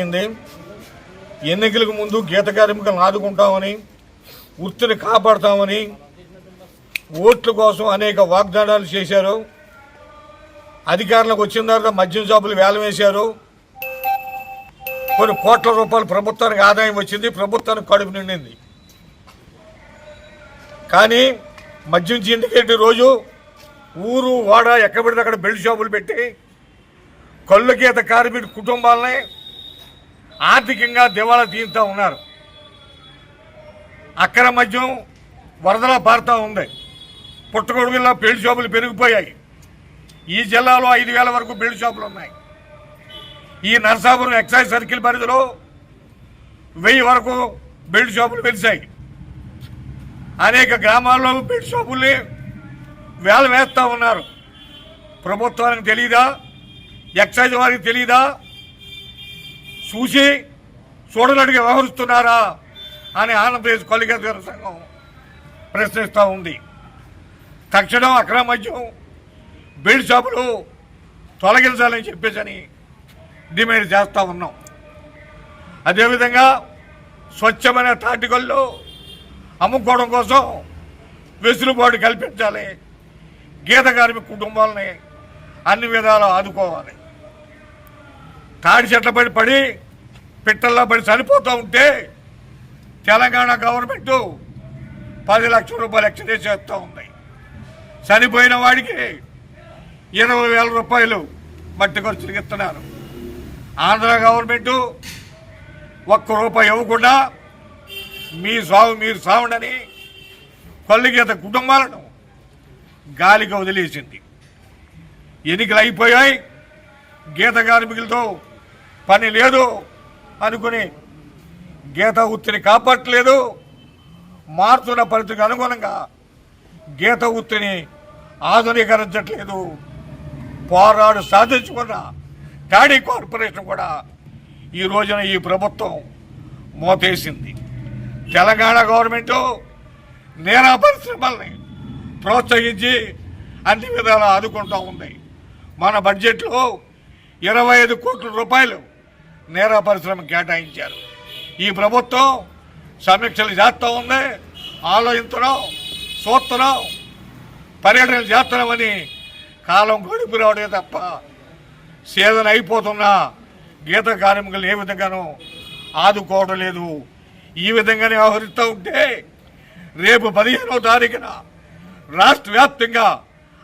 అయింది ఎన్నికలకు ముందు గీత కార్మికులను ఆదుకుంటామని వృత్తిని కాపాడతామని ఓట్ల కోసం అనేక వాగ్దానాలు చేశారు. అధికారులకు వచ్చిన తర్వాత మద్యం షాపులు వేలం వేశారు. కొన్ని కోట్ల రూపాయలు ప్రభుత్వానికి ఆదాయం వచ్చింది. ప్రభుత్వానికి కడుపు నిండింది. కానీ మద్యం సిండికేట్ రోజు ఊరు వాడ ఎక్కడ పడితే అక్కడ బెల్ట్ షాపులు పెట్టి కళ్ళు గీత కార్మికుడి కుటుంబాలని ఆర్థికంగా దివాళా తీరుతూ ఉన్నారు. అక్కర మద్యం వరదలా పారుతూ ఉంది. పుట్టగొడుగుల్లో బెల్ట్ షాపులు పెరిగిపోయాయి. ఈ జిల్లాలో ఐదు వేల వరకు పెళ్ళి షాపులు ఉన్నాయి. ఈ నరసాపురం ఎక్సైజ్ సర్కిల్ పరిధిలో వెయ్యి వరకు బెల్ట్ షాపులు పెరిచాయి. అనేక గ్రామాల్లో బెల్ట్ షాపుల్ని వేల వేస్తూ ఉన్నారు. ప్రభుత్వానికి తెలియదా ఎక్సైజ్ వారికి తెలియదా చూసి చూడనట్టుగా వ్యవహరిస్తున్నారా అని ఆంధ్రప్రదేశ్ కొలిగేశ్వర సంఘం ప్రశ్నిస్తూ ఉంది. తక్షణం అక్రమ మద్యం బెల్ట్ షాపులు తొలగించాలని చెప్పేసి డిమాండ్ చేస్తూ ఉన్నాం. అదేవిధంగా స్వచ్ఛమైన తాటికల్లో అమ్ముకోవడం కోసం వెసులుబాటు కల్పించాలి. గీత కార్మిక కుటుంబాలని అన్ని విధాలు ఆదుకోవాలి. తాడి చెట్ల పడి పడి పిట్టల్లో పడి చనిపోతూ ఉంటే తెలంగాణ గవర్నమెంట్ పది లక్షల రూపాయలు ఎక్స్టెండ్ చేస్తూ ఉంది. చనిపోయిన వాడికి ఇరవై వేల రూపాయలు మట్టి ఖర్చులకు ఇస్తున్నారు ఆంధ్ర గవర్నమెంటు ఒక్క రూపాయి ఇవ్వకుండా మీ సాగు మీరు సాగుండని కొల్లిగీత కుటుంబాలను గాలికి వదిలేసింది. ఎన్నికలు అయిపోయాయి. గీత కార్మికులతో పని లేదు అనుకుని గీత ఉత్తిని కాపాడలేదు మారుతున్న పరిస్థితికి అనుగుణంగా గీత ఉత్తిని ఆధునీకరించట్లేదు. పోరాడు సాధించుకున్న టాడీ కార్పొరేషన్ కూడా ఈ రోజున ఈ ప్రభుత్వం మోతేసింది. తెలంగాణ గవర్నమెంట్ నేరా పరిశ్రమల్ని ప్రోత్సహించి అన్ని విధాలా ఆదుకుంటూ ఉంది. మన బడ్జెట్లో ఇరవై ఐదు కోట్ల రూపాయలు నేరా పరిశ్రమ కేటాయించారు. ఈ ప్రభుత్వం సమీక్షలు చేస్తూ ఉంది ఆలోచించడం చూస్తున్నాం పర్యటనలు చేస్తున్నామని కాలం గడుపు రావడే తప్ప సీజన్ అయిపోతున్న గీత కార్మికులు ఏ విధంగానూ ఆదుకోవడం లేదు. ఈ విధంగానే వ్యవహరిస్తూ ఉంటే రేపు పదిహేనో తారీఖున రాష్ట్ర వ్యాప్తంగా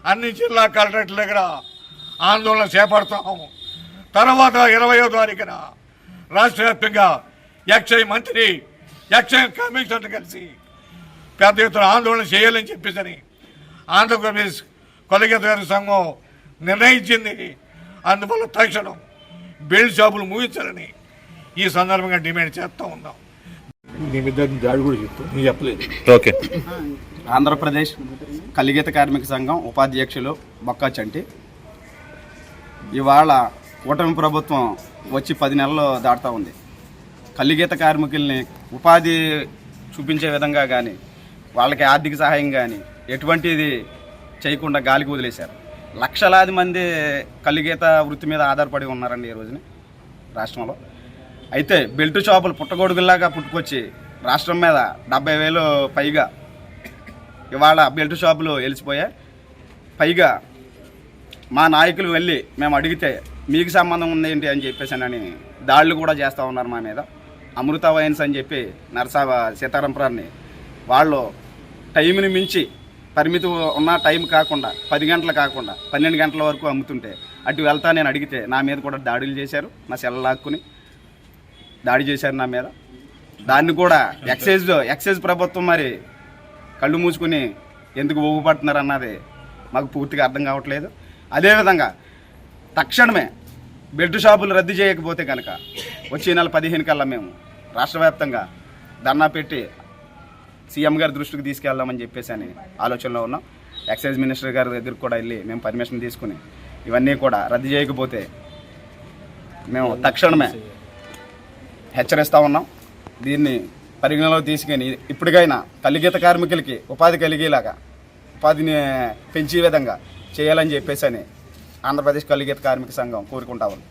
అన్ని జిల్లా కలెక్టరేట్ల దగ్గర ఆందోళన చేపడతాము. తర్వాత ఇరవయో తారీఖున రాష్ట్ర వ్యాప్తంగా ఎక్సైజ్ మంత్రి ఎక్సైజ్ కమిషనర్ కలిసి పెద్ద ఎత్తున ఆందోళన చేయాలని చెప్పేసని ఆంధ్రప్రదేశ్ కొలగేత సంఘం నిర్ణయించింది. అందువల్ల తక్షణం బెల్ట్ షాపులు ముగించాలని ఈ సందర్భంగా డిమాండ్ చేస్తూ ఉన్నాం. నీ మీద దాడి కూడా చెప్తాను నీ చెప్పలేదు. ఓకే. ఆంధ్రప్రదేశ్ కలిగీత కార్మిక సంఘం ఉపాధ్యక్షులు బొక్కా చంటి ఇవాళ కూటమి ప్రభుత్వం వచ్చి పది నెలలు దాటుతూ ఉంది. కలిగీత కార్మికుల్ని ఉపాధి చూపించే విధంగా కానీ వాళ్ళకి ఆర్థిక సహాయం కానీ ఎటువంటిది చేయకుండా గాలికి వదిలేశారు. లక్షలాది మంది కలిగీత వృత్తి మీద ఆధారపడి ఉన్నారండి ఈ రోజున రాష్ట్రంలో. అయితే బెల్ట్ షాపులు పుట్టగొడుగుల్లాగా పుట్టుకొచ్చి రాష్ట్రం మీద డెబ్బై వేలు పైగా ఇవాళ బెల్ట్ షాపులు వెలిసిపోయాయి. పైగా మా నాయకులు వెళ్ళి మేము అడిగితే మీకు సంబంధం ఉంది ఏంటి అని చెప్పేసానని దాడులు కూడా చేస్తూ ఉన్నారు మా మీద. అమృత వైన్స్ అని చెప్పి నరసా సీతారాంపురాన్ని వాళ్ళు టైంని మించి పరిమితి ఉన్న టైం కాకుండా పది గంటలు కాకుండా పన్నెండు గంటల వరకు అమ్ముతుంటే అటు వెళ్తా నేను అడిగితే నా మీద కూడా దాడులు చేశారు నా సెల్ లాక్కుని దాడి చేశారు నా మీద. దాన్ని కూడా ఎక్సైజ్ ఎక్సైజ్ ప్రభుత్వం మరి కళ్ళు మూసుకుని ఎందుకు ఊగుపడుతున్నారు అన్నది మాకు పూర్తిగా అర్థం కావట్లేదు. అదేవిధంగా తక్షణమే బెడ్ షాపులు రద్దు చేయకపోతే కనుక వచ్చే నెల పదిహేను కల్లా మేము రాష్ట్ర వ్యాప్తంగా ధర్నా పెట్టి సీఎం గారి దృష్టికి తీసుకెళ్దామని చెప్పేసి అని ఆలోచనలో ఉన్నాం. ఎక్సైజ్ మినిస్టర్ గారి దగ్గరికి కూడా వెళ్ళి మేము పర్మిషన్ తీసుకుని ఇవన్నీ కూడా రద్దు చేయకపోతే మేము తక్షణమే హెచ్చరిస్తూ ఉన్నాం. దీన్ని పరిగణలో తీసుకొని ఇప్పటికైనా కలిగీత కార్మికులకి ఉపాధి కలిగేలాగా ఉపాధిని పెంచే విధంగా చేయాలని చెప్పేసి అని ఆంధ్రప్రదేశ్ కలిగీత కార్మిక సంఘం కోరుకుంటా ఉంది.